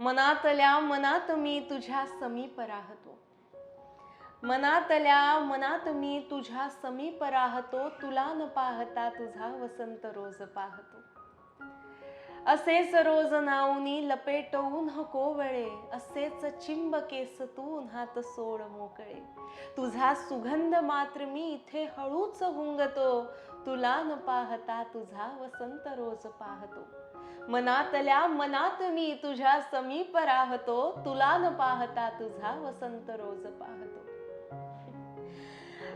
मनातल्या मनात मी तुझ्या समीप राहतो. मनातल्या मनात मी तुझ्या समीप राहतो तुला न पाहता तुझा वसंत रोज पाहतो. असेच रोज नावनी लपेटवून कोवळे असेच चिंब केस तू उन्हात सोड मोकळे. तुझा सुगंध मात्र मी इथे हळूच हुंगतो तुला न पाहता तुझा वसंत रोज पाहतो. मनातल्या मनात मी तुझ्या समीप राहतो तुला न पाहता तुझा वसंत रोज पाहतो.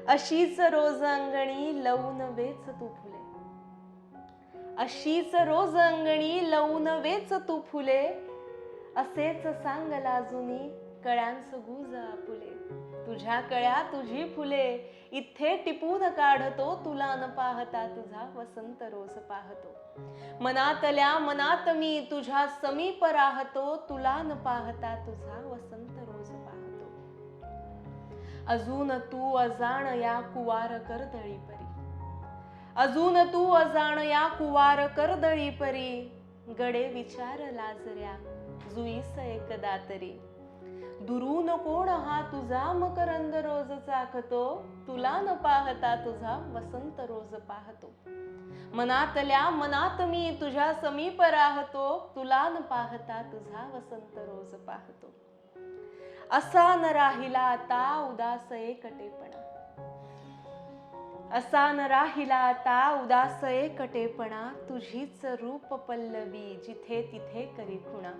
अशीच रोज अंगणी लवून वेच तू फुले. अशीच रोज अंगणी लवून वेच तू फुले. असेच सांगला जुनी कळ्यांच गुज आपुले तुझ्या कळ्या तुझी फुले. इथे टिपून काढतो तुला न पाहता तुझा वसंत रोज पाहतो. मनातल्या मनात मी तुझ्या समीप राहतो तुला न पाहता तुझा वसंत रोज पाहतो. अजून तू अजाण या कुवार करदळी परी. अजून तू अजाण या कुवार करदळी परी. गडे विचार लाजऱ्या जुईस एकदा तरी. दुरून कोण हा तुझा मकरंद रोज चाखतो. तुला न पाहता तुझा वसंत रोज पाहतो. मनातल्या मनात मी तुझ्या समीप राहतो. तुला न पाहता तुझा वसंत रोज पाहतो. असा न राहिला आता उदास कटेपणा असा न राहिला आता उदास कटेपणा तुझीच रूप पल्लवी जिथे तिथे करी खुणा.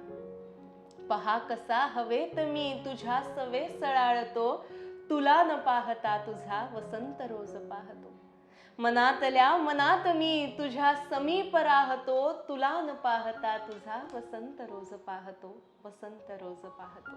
पहा कसा हवेत मी तुझ्या सवे सळाळतो. तुला न पाहता तुझा वसंत रोज पाहतो. मनातल्या मनात मी तुझ्या समीप राहतो. तुला न पाहता तुझा वसंत रोज पाहतो. वसंत रोज पाहतो.